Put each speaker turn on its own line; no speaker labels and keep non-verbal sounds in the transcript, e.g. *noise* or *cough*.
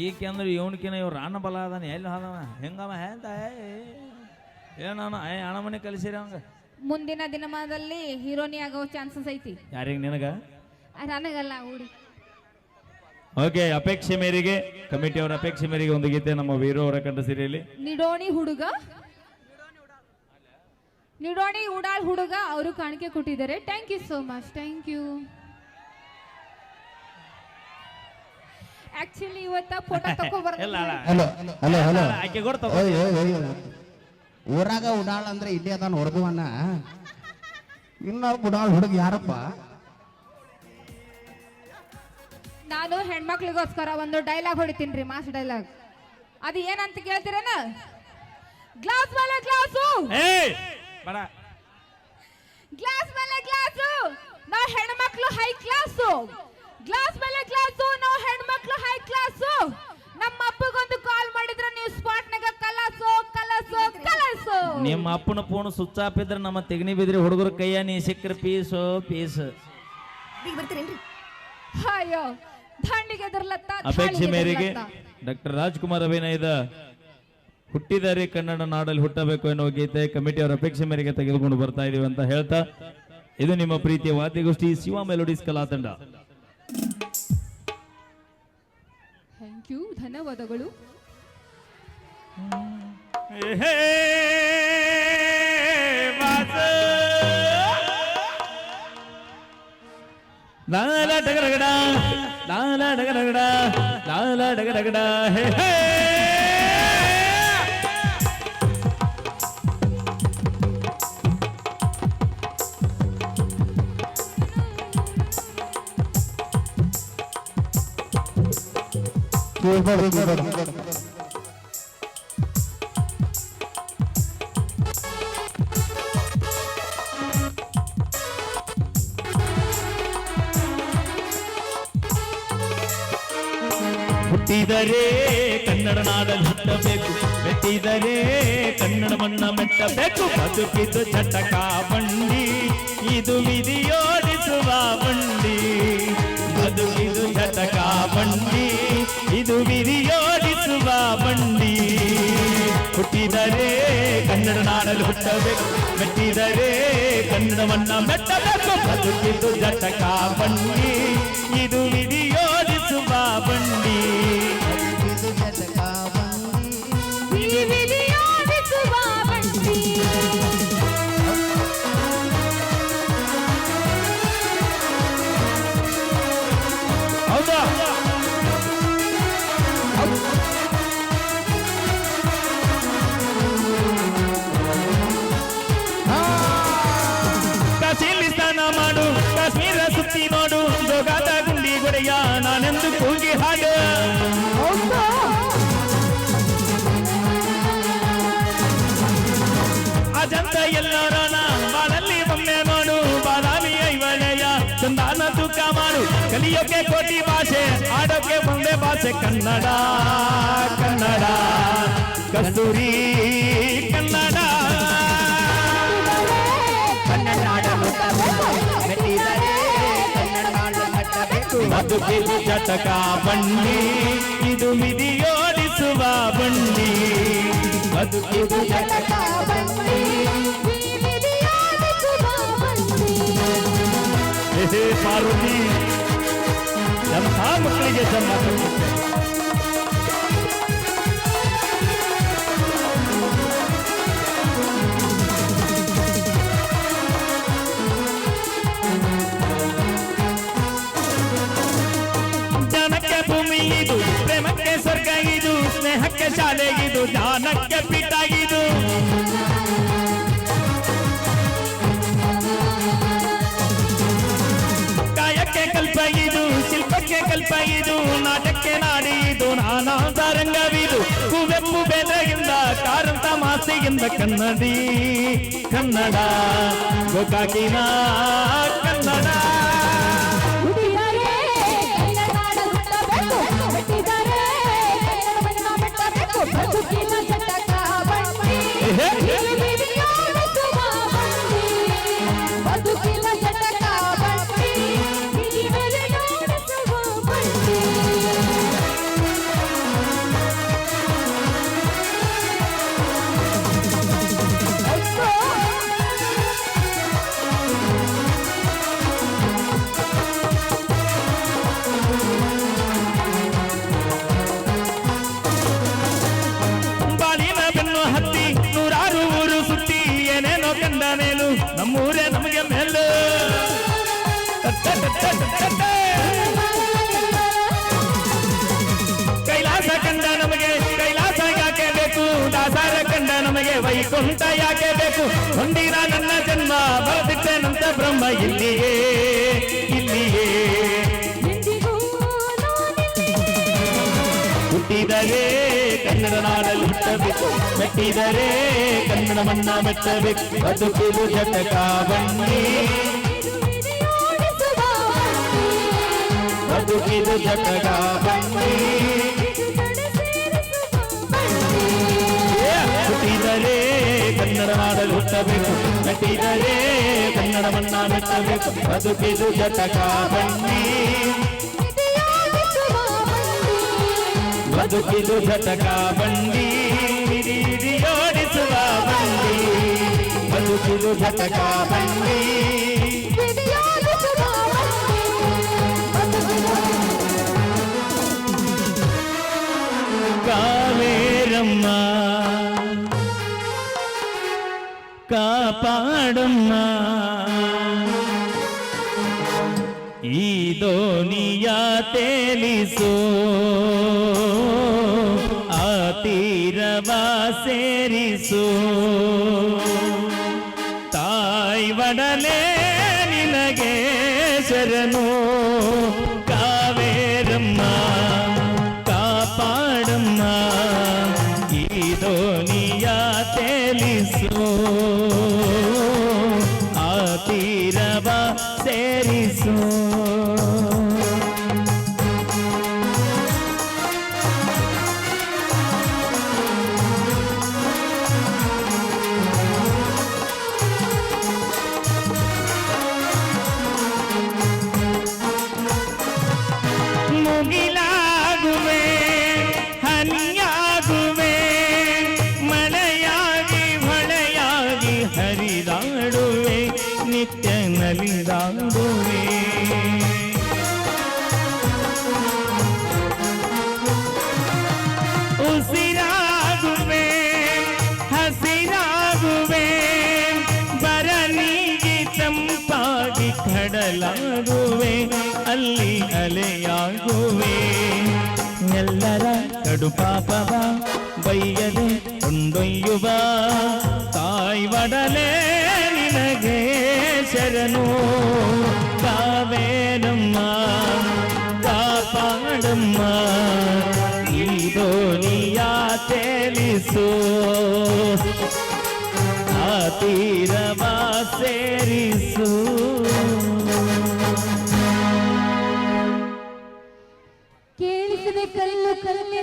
ಈಕೆಂದ್ರೆ ಇವನ್ಕಿನ ಇವ್ರು ಅಣ್ಣ ಬಲ ಅದಾನ. ಎಲ್ಲಿ ಹೋದವ? ಹೆಂಗವ? ಹೆಂತ ಏನವನ ಏ ಅಣ್ಣ ಮನೆ ಕಲಿಸಿರಿ ಅವಂಗ.
ಮುಂದಿನ ದಿನಮಾನದಲ್ಲಿ ಹೀರೋನಿ ಆಗೋ ಚಾನ್ಸಸ್ ಐತಿ.
ಯಾರಿಗೆ ನಿನಗ?
ನನಗಲ್ಲ ಹುಡಿ
ಓಕೆ ಅಪೇಕ್ಷೆ ಮೇರೆಗೆ ಕಮಿಟಿಯವರ ಅಪೇಕ್ಷೆ ಮೇರೆಗೆ ಒಂದು ಗೀತೆ ನಮ್ಮ ವೀರು ಅವರ ಕಂಡ ಸೀರೆಯಲ್ಲಿ
ನಿಡೋಣಿ ಹುಡುಗ. ನಿಡೋಣಿ ಉಡಾಳ್ ಹುಡುಗ ಅವರು ಕಾಣಿಕೆ ಕೊಟ್ಟಿದ್ದಾರೆ. Thank you so much thank you actually ಇವತ್ತ ಫೋಟೋ *laughs*
ಇಲ್ಲ ಅಲ್ಲ.
ಹಲೋ ಹಲೋ ಹಲೋ
ಆಕೆ ಕೊಡ್ತಾವ
ಓಯ್ ಓಯ್ ಓಯ್. ಊರಾಗ ಉಡಾಳ ಅಂದ್ರೆ ಇಲ್ಲೇ ಅದಾನ ಅಣ್ಣ ಇನ್ನ ಉಡಾಳ್ ಹುಡುಗ ಯಾರಪ್ಪ?
ನಾನು ಹೆಣ್ಮಕ್ಳಿಗೋಸ್ಕರ ಒಂದು ಡೈಲಾಗ್ ಹೊಡಿತೀನಿ ರೀ ಮಾಸ್ ಡೈಲಾಗ್ ಅದು ಏನಂತ ಕೇಳ್ತೀರೇನ? ಗ್ಲಾಸ್ ಮೇಲೆ ಗ್ಲಾಸು
ಏ ಬೇಡ.
ಗ್ಲಾಸ್ ಮೇಲೆ ಗ್ಲಾಸು ನಾವು ಹೆಣ್ಮಕ್ಳು ಹೈ ಕ್ಲಾಸು ಗ್ಲಾಸ್ ಮೇಲೆ ಗ್ಲಾಸು ನಾವು ಹೆಣ್ಮಕ್ಳು ಹೈ ಕ್ಲಾಸ್ ನಮ್ಮ ಅಪ್ಪಗೊಂದು ಕಾಲ್ ಮಾಡಿದ್ರೆ ನೀವು ಸ್ಪಾಟ್ನಾಗ ಕಲಸು ಕಲಸು ಕಲಸು.
ನಿಮ್ಮ ಅಪ್ಪನ ಫೋನ್ ಆಫ್ ಇದ್ರೆ ನಮ್ಮ ತೆಗನಿ ಬಿದ್ರಿ ಹುಡುಗರ ಕೈಯ ನೀ ಸಿಕ್ಕ್ರ ಪೀಸು ಪೀಸ್.
ಅಯ್ಯೋ ದಾಂಡಿಗೆ ಎದುರ್ಲತ್ತ
ಅಪೇಕ್ಷೆ ಮೇರೆಗೆ ಡಾಕ್ಟರ್ ರಾಜ್ಕುಮಾರ್ ಅಭಿನಯದ ಹುಟ್ಟಿದಾರೆ ಕನ್ನಡ ನಾಡಲ್ಲಿ ಹುಟ್ಟಬೇಕು ಎನ್ನುವ ಗೀತೆ ಕಮಿಟಿಯವರ ಅಪೇಕ್ಷೆ ಮೇರೆಗೆ ತೆಗೆದುಕೊಂಡು ಬರ್ತಾ ಇದೀವಿ ಅಂತ ಹೇಳ್ತಾ ಇದು ನಿಮ್ಮ ಪ್ರೀತಿಯ ವಾದ್ಯಗೋಷ್ಠಿ ಶಿವ ಮೆಲೋಡಿಸ್ ಕಲಾ ತಂಡ.
ಧನ್ಯವಾದಗಳು.
ಲಾಲ ಡಗಡಗಡ ಲಾಲ ಡಗಡಗಡ ಲಾಲ ಡಗಡಗಡ ಹೇ ಹೇ. ಹುಟ್ಟಿದರೆ ಕನ್ನಡ ನಾಡಲ್ಲಿ ಹುಟ್ಟಬೇಕು. ಮೆಟ್ಟಿದರೆ ಕನ್ನಡ ಮಣ್ಣ ಮೆಟ್ಟಬೇಕು ಬದುಕಿದ್ದು ಚಟಕ ಬಂಡಿ. ಇದು ನಾಡಲ್ಲಿ ಹುಟ್ಟಬೇಕು ಮೆಟ್ಟಿದರೆ ಕನ್ನಡವನ್ನ ಮೆಟ್ಟಬೇಕು. ಬದುಕಿದು ಜಟಕ ಬನ್ನಿ ಇದು ಗೊಡೆಯ ನಾನೆಂದು ಕೂಗಿ ಹಾಡು ಅಜಂತ ಎಲ್ಲರ ಬಾಳಲ್ಲಿ ಒಮ್ಮೆ ಮಾಡು ಬಾದಾಮಿ ಐವಳೆಯ ಚಂದಾನ ತೂಕ ಮಾಡು. ಕಲಿಯೋಕೆ ಕೋಟಿ ಭಾಷೆ ಆಡೋಕೆ ಬಂದೆ ಭಾಷೆ, ಕನ್ನಡ ಕನ್ನಡ. ಕಸ್ತೂರಿ ಕನ್ನಡ. ಬದುಕಿದು ಚಟಕ ಬಂಡಿ ಇದು ಮಿದಿಯೋಡಿಸುವ ಬಂಡಿ ಬದುಕಿದು ಚಟಕ
ಬಂಡಿ ಈ ವಿಧಿಯೋಡಿಸುವ ಬಂಡಿ
ಹೇ ಪಾರ್ವತಿ ಎಂಥ ಮಕ್ಕಳಿಗೆ ಜನ್ಮ ಪ್ರೇಮಕ್ಕೆ ಸ್ವರ್ಗ ಇದು ಸ್ನೇಹಕ್ಕೆ ಶಾಲೆ ಇದು ಜ್ಞಾನಕ್ಕೆ ಪೀಠ ಇದು ಕಾಯಕ್ಕೆ ಕಲ್ಪ ಇದು ಶಿಲ್ಪಕ್ಕೆ ಕಲ್ಪ ಇದು ನಾಟಕ್ಕೆ ನಾಡಿ ಇದು ನಾನಾ ರಂಗವಿದು ಕುವೆಂಪು ಬೆದಗಿಂದ ಕಾರಂತ ಮಾಸಿಗಿಂದ ಕನ್ನಡಿ ಕನ್ನಡ ಗೋಕಾಕಿನ ಕನ್ನಡ ಕಂಡ ಮೇಲು ನಮ್ಮೂರೇ ನಮಗೆ ಮೇಲು ಕೈಲಾಸ ಕಂಡ ನಮಗೆ ಕೈಲಾಸ ಯಾಕೆ ಬೇಕು ದಾಸಾರ ಕಂಡ ನಮಗೆ ವೈಕುಂಠ ಯಾಕೆ ಬೇಕು ಹೊಂದಿರ ನನ್ನ ಜನ್ಮ ಬರೆದಿಟ್ಟೆನಂತ ಬ್ರಹ್ಮ ಇಲ್ಲಿಯೇ ಇಲ್ಲಿಯೇ
ಎಂದಿಗೂ
ಹುಟ್ಟಿದರೆ ಕನ್ನಡ ನಾಡಲ್ಲಿ ಹುಟ್ಟಬೇಕು ಮೆಟ್ಟಿದರೆ ಕನ್ನಡ ಮಣ್ಣ ಮೆಟ್ಟಬೇಕು ಬದುಕಿದು ಜಟಕ ಬನ್ನಿ ಬದುಕಿದು ಜಟಕ ಬನ್ನಿ ಹುಟ್ಟಿದರೆ ಕನ್ನಡ ನಾಡಲ್ಲಿ ಹುಟ್ಟಬೇಕು ಮೆಟ್ಟಿದರೆ ಕನ್ನಡ ಮಣ್ಣ ಮೆಟ್ಟಬೇಕು ಬದುಕಿದು ಜಟಕ ಬನ್ನಿ ಬದುಕಿದು ಘಟಕ ಬಂಡಿ ಹಿಡಿ ಹಿಡಿಯೋಡಿಸುವ ಬಂಡಿ ಬದುಕಿದು ಘಟಕ ಬಂಡಿ ಕಾವೇರಮ್ಮ ಕಾಪಾಡಮ್ಮ ಈ ದೋಣಿಯ ತೇಲಿಸೋ ಆ ತೀರವ ಸೇರಿಸು ತಾಯಿ ಒಡನೆ ನಿನಗೆ ಶರಣು. ಮುಗಿಲಾಗುವೆ ಹನಿಯಾಗುವೆ ಮಳೆಯಾಗಿ ಹೊಳೆಯಾಗಿ ಹರಿದಾಡುವೆ ನಿತ್ಯ ನಲಿದಾಡುವೆ ಉಸಿರಾಗುವೆ ಹಸಿರಾಗುವೆ ಬರನಿಗೆ ತಂಪಾಗಿ ಕಡಲಾಗುವೆ ಅಲ್ಲಿ ಅಲೆಯಾಗುವೆ. ಎಲ್ಲರ ಕಡು ಪಾಪವ ಬೈಯದೆ ಕೊಂಡೊಯ್ಯುವ. ತಾಯಿ ಒಡಲೆ ನಿನಗೆ ಶರಣು. ಕಾವೇರಮ್ಮ ಕಾಪಾಡಮ್ಮ. ಈ ದೋಣಿಯ ತೇಲಿಸು ಆ ತೀರವ ಸೇರಿಸು.